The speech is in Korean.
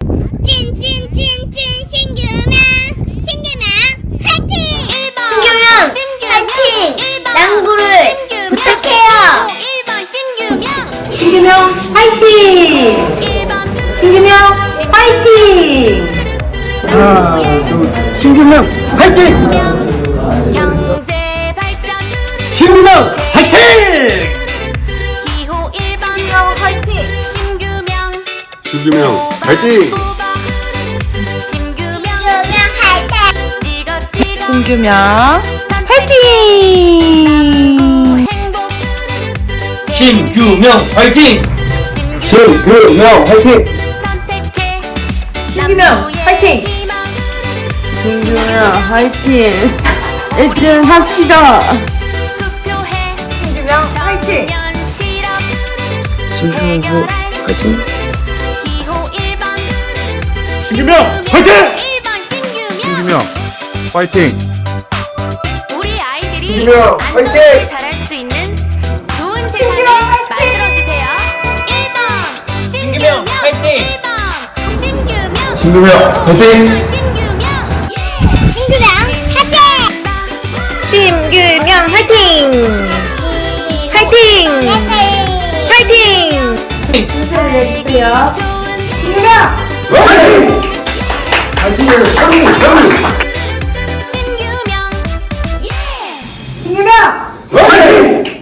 찐찐찐찐 신규명 신규명 파이팅 1번 신규명 파이팅 양보를 부탁해요 1번 신규명 신규명 파이팅! 1번 신규명 파이팅! 하나, 둘, 신규명 화이팅! 발전 신규명 화이팅! 신규명 신규명 화이팅! 신규명 신규명 파이팅 신규명 파이팅! 신규명 화이팅! 신규명 화이팅! 선택해 신규명 파이팅! 신규명 파이팅! 1등 합시다! 신규명 파이팅! 신규명 화이팅! 기호 1번 신규명 화이팅! 1번 신규명 신규명 화이팅! 우리 아이들이 신규명 안전하게 화이팅! 자랄 수 있는 좋은 세상을 만들어주세요 1번 신규명 화이팅! 1번 신규명 신규명 화이팅! 신규명 신규명 파이팅 신규명 화이팅! 화이팅! 화이팅! 파이팅 내주세요. 좋은 신규명! 당신은 성우 성우 신유명 신유명